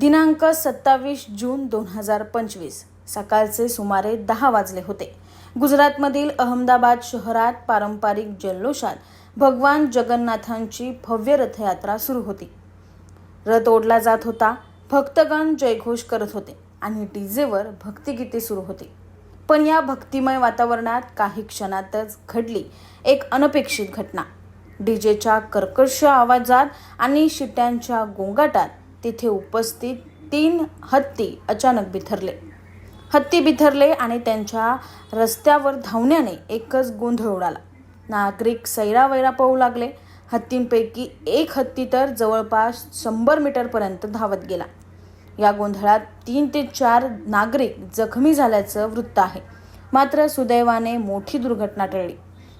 दिनांक सत्तावीस जून दोन हजार पंचवीस. सकाळचे सुमारे दहा वाजले होते. गुजरातमधील अहमदाबाद शहरात पारंपरिक जल्लोषात भगवान जगन्नाथांची भव्य रथयात्रा सुरू होती. रथ ओढला जात होता. भक्तगण जयघोष करत होते आणि डीजेवर भक्तिगीते सुरू होती. पण या भक्तिमय वातावरणात काही क्षणातच घडली एक अनपेक्षित घटना. डीजेच्या कर्कश आवाजात आणि शिट्यांच्या गोंगाटात तिथे उपस्थित तीन हत्ती अचानक बिथरले. हत्ती बिथरले आणि त्यांच्या रस्त्यावर धावण्याने एकच गोंधळ उडाला. नागरिक सैरावैरा पळू लागले. हत्तींपैकी एक हत्ती तर जवळपास शंभर मीटरपर्यंत धावत गेला. या गोंधळात तीन ते चार नागरिक जखमी झाल्याचं वृत्त आहे. मात्र सुदैवाने मोठी दुर्घटना टळली.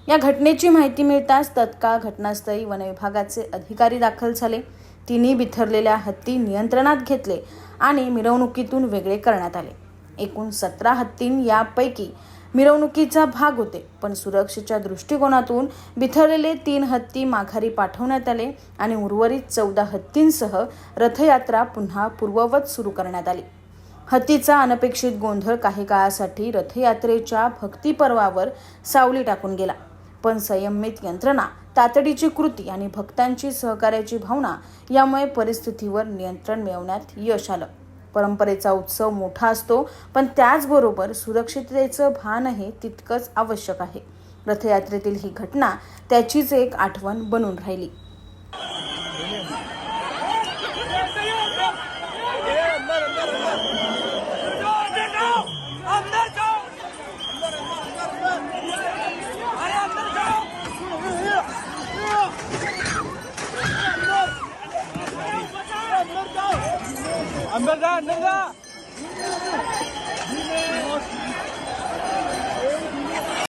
या घटनेची माहिती मिळताच तत्काळ घटनास्थळी वनविभागाचे अधिकारी दाखल झाले. तिन्ही बिथरलेल्या हत्ती नियंत्रणात घेतले आणि मिरवणुकीतून वेगळे करण्यात आले. एकूण सतरा हत्तीं यापैकी मिरवणुकीचा भाग होते पण सुरक्षेच्या दृष्टिकोनातून बिथरलेले तीन हत्ती माघारी पाठवण्यात आले आणि उर्वरित चौदा हत्तींसह रथयात्रा पुन्हा पूर्ववत सुरू करण्यात आली. हत्तीचा अनपेक्षित गोंधळ काही काळासाठी रथयात्रेच्या भक्तिपर्वावर सावली टाकून गेला पण संयमित यंत्रणा तातडीची कृती आणि भक्तांची सहकार्याची भावना यामुळे परिस्थितीवर नियंत्रण मिळवण्यात यश आलं. परंपरेचा उत्सव मोठा असतो पण त्याचबरोबर सुरक्षिततेचं भानही तितकंच आवश्यक आहे. रथयात्रेतील ही घटना त्याचीच एक आठवण बनून राहिली. Ambil dah, dengar.